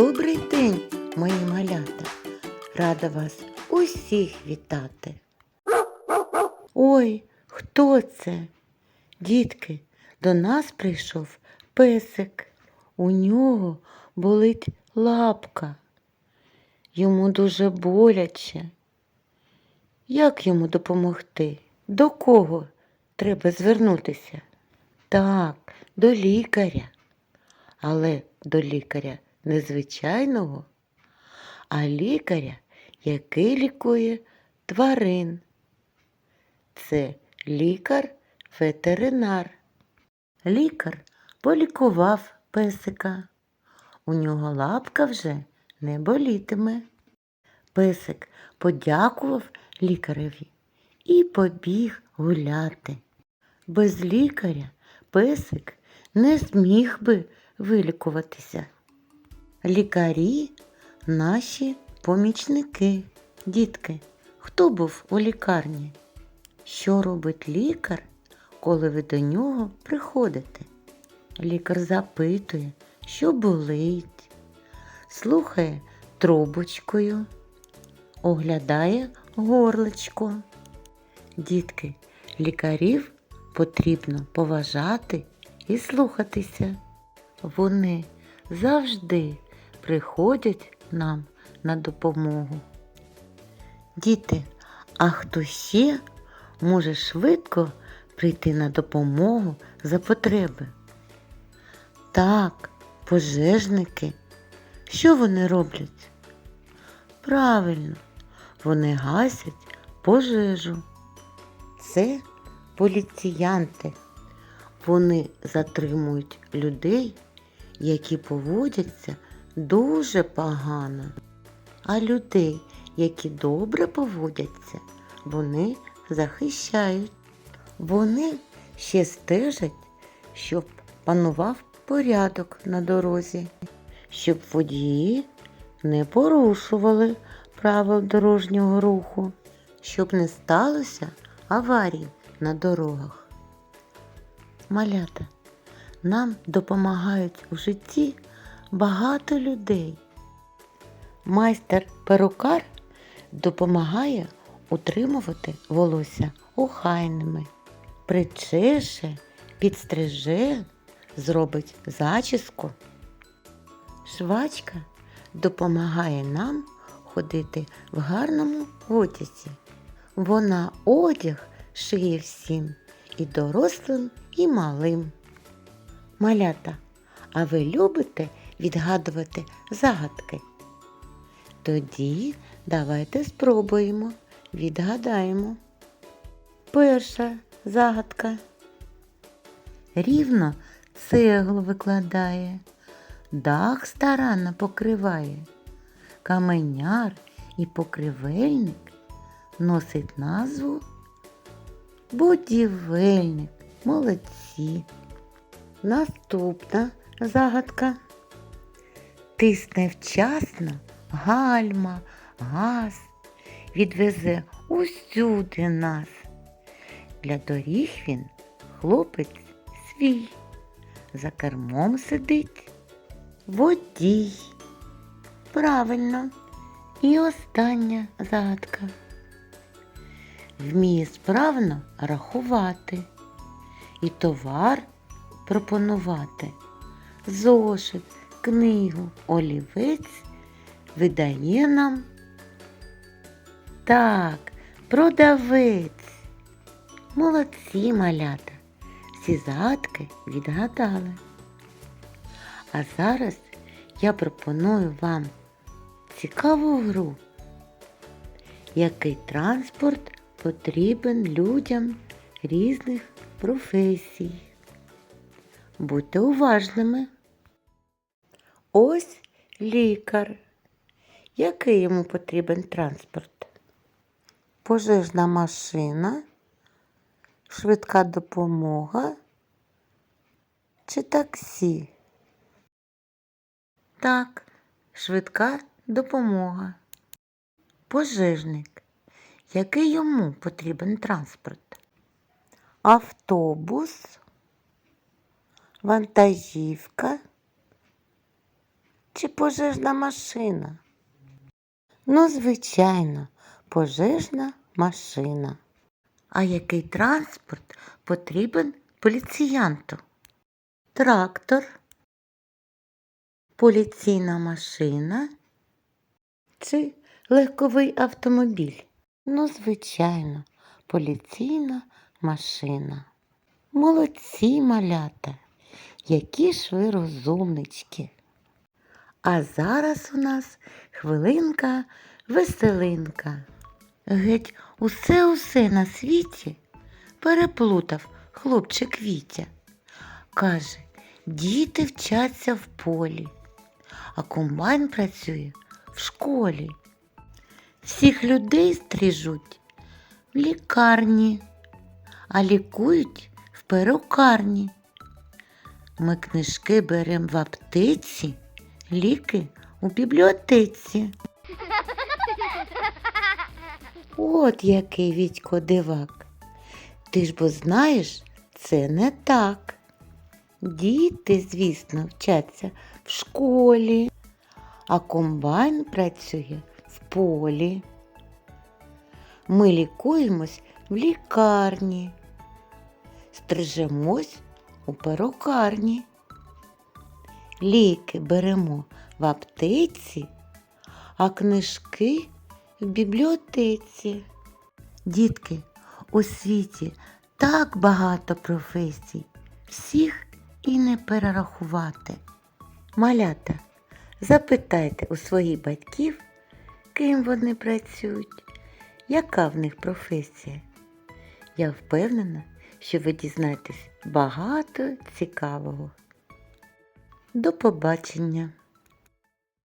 Добрий день, мої малята. Рада вас усіх вітати. Ой, хто це? Дітки, до нас прийшов песик. У нього болить лапка. Йому дуже боляче. Як йому допомогти? До кого треба звернутися? Так, до лікаря. Але до лікаря незвичайного, а лікаря, який лікує тварин. Це лікар-ветеринар. Лікар полікував песика. У нього лапка вже не болітиме. Песик подякував лікареві і побіг гуляти. Без лікаря песик не зміг би вилікуватися. Лікарі наші помічники, дітки. Хто був у лікарні? Що робить лікар, коли ви до нього приходите? Лікар запитує, що болить, слухає трубочкою, оглядає горличко. Дітки, лікарів потрібно поважати і слухатися. Вони завжди приходять нам на допомогу. Діти, а хто ще може швидко прийти на допомогу за потреби? Так, пожежники. Що вони роблять? Правильно, вони гасять пожежу. Це поліціянти. Вони затримують людей, які поводяться дуже погано. А людей, які добре поводяться, вони захищають. Вони ще стежать, щоб панував порядок на дорозі, щоб водії не порушували правил дорожнього руху, щоб не сталося аварій на дорогах. Малята, нам допомагають у житті багато людей. Майстер-перукар допомагає утримувати волосся охайними, причеше, підстриже, зробить зачіску. Швачка допомагає нам ходити в гарному одязі. Вона одяг шиє всім і дорослим, і малим. Малята, а ви любите відгадувати загадки? Тоді давайте спробуємо, відгадаємо. Перша загадка. Рівно цеглу викладає, дах старанно покриває, каменяр і покривельник носить назву будівельник. Молодці. Наступна загадка. Тисне вчасно гальма, газ, відвезе усюди нас. Для доріг він хлопець свій, за кермом сидить водій. Правильно. І остання загадка. Вміє справно рахувати і товар пропонувати. Зошит, книгу, олівець видає нам. Так, продавець. Молодці малята. Всі загадки відгадали. А зараз я пропоную вам цікаву гру. Який транспорт потрібен людям різних професій? Будьте уважними. Ось лікар. Який йому потрібен транспорт? Пожежна машина, швидка допомога чи таксі? Так, швидка допомога. Пожежник. Який йому потрібен транспорт? Автобус, вантажівка чи пожежна машина? Ну, звичайно, пожежна машина. А який транспорт потрібен поліціянту? Трактор, поліційна машина чи легковий автомобіль? Ну, звичайно, поліційна машина. Молодці малята, які ж ви розумнички. А зараз у нас хвилинка веселинка. Геть усе усе на світі переплутав хлопчик Вітя. Каже, діти вчаться в полі, а комбайн працює в школі. Всіх людей стрижуть в лікарні, а лікують в перукарні. Ми книжки беремо в аптеці, ліки у бібліотеці. От який Вітько дивак. Ти ж бо знаєш, це не так. Діти, звісно, вчаться в школі, а комбайн працює в полі. Ми лікуємось в лікарні, стрижемось у перукарні. Ліки беремо в аптеці, а книжки в бібліотеці. Дітки, у світі так багато професій, всіх і не перерахувати. Малята, запитайте у своїх батьків, ким вони працюють, яка в них професія. Я впевнена, що ви дізнаєтесь багато цікавого. До побачення!